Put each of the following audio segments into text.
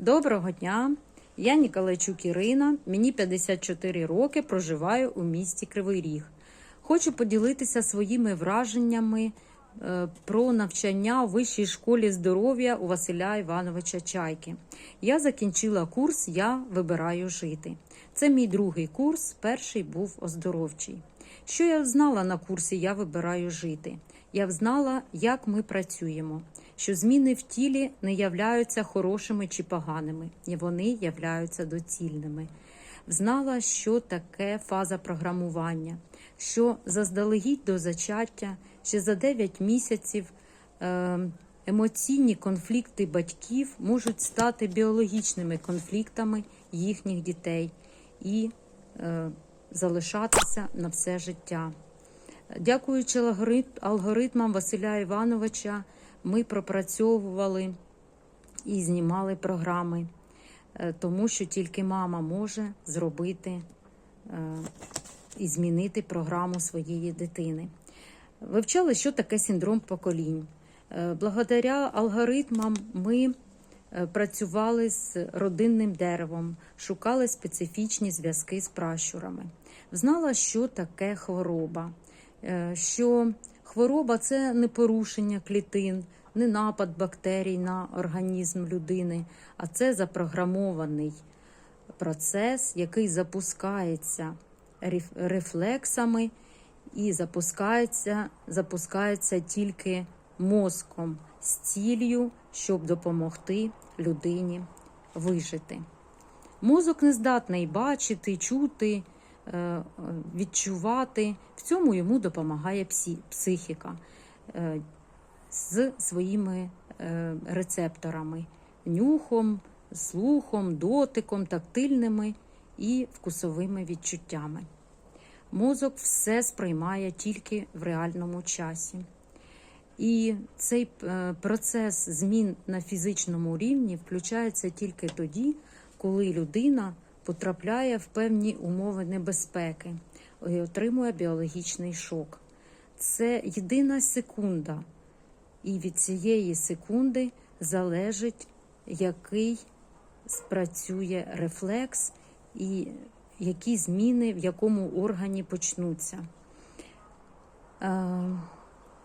Доброго дня! Я Ніколайчук Ірина, мені 54 роки, проживаю у місті Кривий Ріг. Хочу поділитися своїми враженнями е, про навчання у вищій школі здоров'я у Василя Івановича Чайки. Я закінчила курс Я вибираю жити. Це мій другий курс, перший був оздоровчий. Що я знала на курсі Я вибираю жити? Я знала, як ми працюємо, що зміни в тілі не являються хорошими чи поганими, і вони являються доцільними. Знала, що таке фаза програмування, що заздалегідь до зачаття ще за 9 місяців е, емоційні конфлікти батьків можуть стати біологічними конфліктами їхніх дітей і е, залишатися на все життя. Дякуючи алгоритмам Василя Івановича, ми пропрацьовували і знімали програми, е, тому що тільки мама може зробити е, і змінити програму своєї дитини. Вивчали, що таке синдром поколінь. Е, Благодаря алгоритмам ми працювали з родинним деревом, шукали специфічні зв'язки з пращурами. Знала, що таке хвороба, е, що хвороба це не порушення клітин, не напад бактерій на організм людини, а це запрограмований процес, який запускається рефлексами і запускається, запускається тільки мозком з ціллю, щоб допомогти людині вижити. Мозок не здатний бачити, чути, е, відчувати. В цьому йому допомагає психіка е, з своїми е, рецепторами: нюхом, слухом, дотиком, тактильними і вкусовими відчуттями. Мозок все сприймає тільки в реальному часі. І цей е, процес змін на фізичному рівні включається тільки тоді, коли людина потрапляє в певні умови небезпеки і отримує біологічний шок. Це єдина секунда, і від цієї секунди залежить, який спрацює рефлекс і які зміни в якому органі почнуться.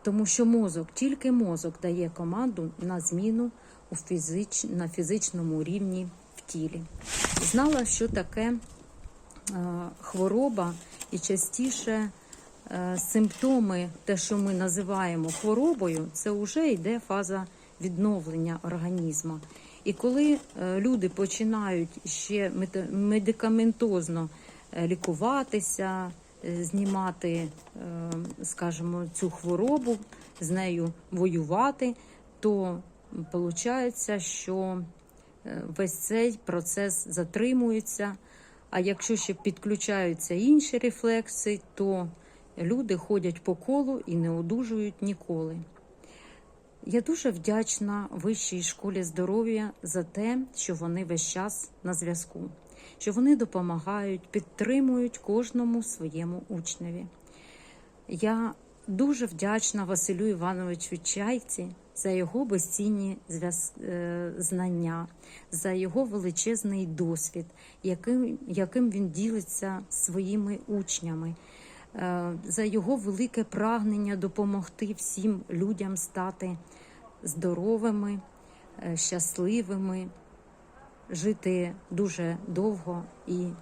Тому що мозок, тільки мозок дає команду на зміну у фізич, на фізичному рівні в тілі. Знала, що таке е, хвороба, і частіше е, симптоми, те, що ми називаємо хворобою, це вже йде фаза відновлення організму. І коли е, люди починають ще медикаментозно е, лікуватися, знімати, е, скажімо, цю хворобу, з нею воювати, то виходить, що е, весь цей процес затримується. А якщо ще підключаються інші рефлекси, то люди ходять по колу і не одужують ніколи. Я дуже вдячна Вищій школі здоров'я за те, що вони весь час на зв'язку, що вони допомагають, підтримують кожному своєму учневі. Я дуже вдячна Василю Івановичу Чайці за його безцінні е, знання, за його величезний досвід, яким, яким він ділиться своїми учнями, е, за його велике прагнення допомогти всім людям стати здоровими, е, щасливими, жити дуже довго і е,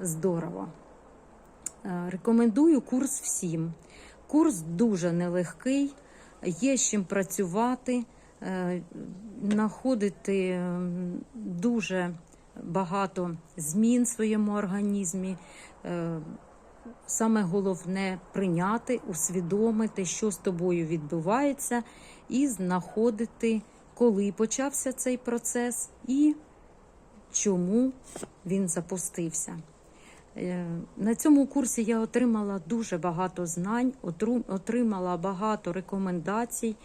здорово. Е, Рекомендую курс всім. Курс дуже нелегкий, є з чим працювати, е, знаходити дуже багато змін в своєму організмі. Саме головне прийняти, усвідомити, що з тобою відбувається, і знаходити, коли почався цей процес і чому він запустився. Е, На цьому курсі я отримала дуже багато знань, отримала багато рекомендацій,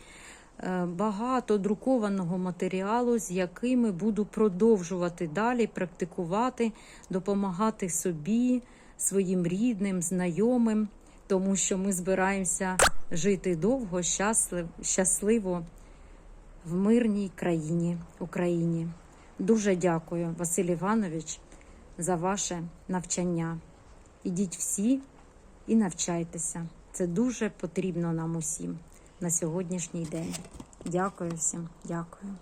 е, багато друкованого матеріалу, з якими буду продовжувати далі практикувати, допомагати собі, своїм рідним, знайомим, тому що ми збираємося жити довго, щаслив- щасливо в мирній країні Україні. Дуже дякую, Василь Іванович, за ваше навчання. Ідіть всі і навчайтеся. Це дуже потрібно нам усім на сьогоднішній день. Дякую всім, дякую.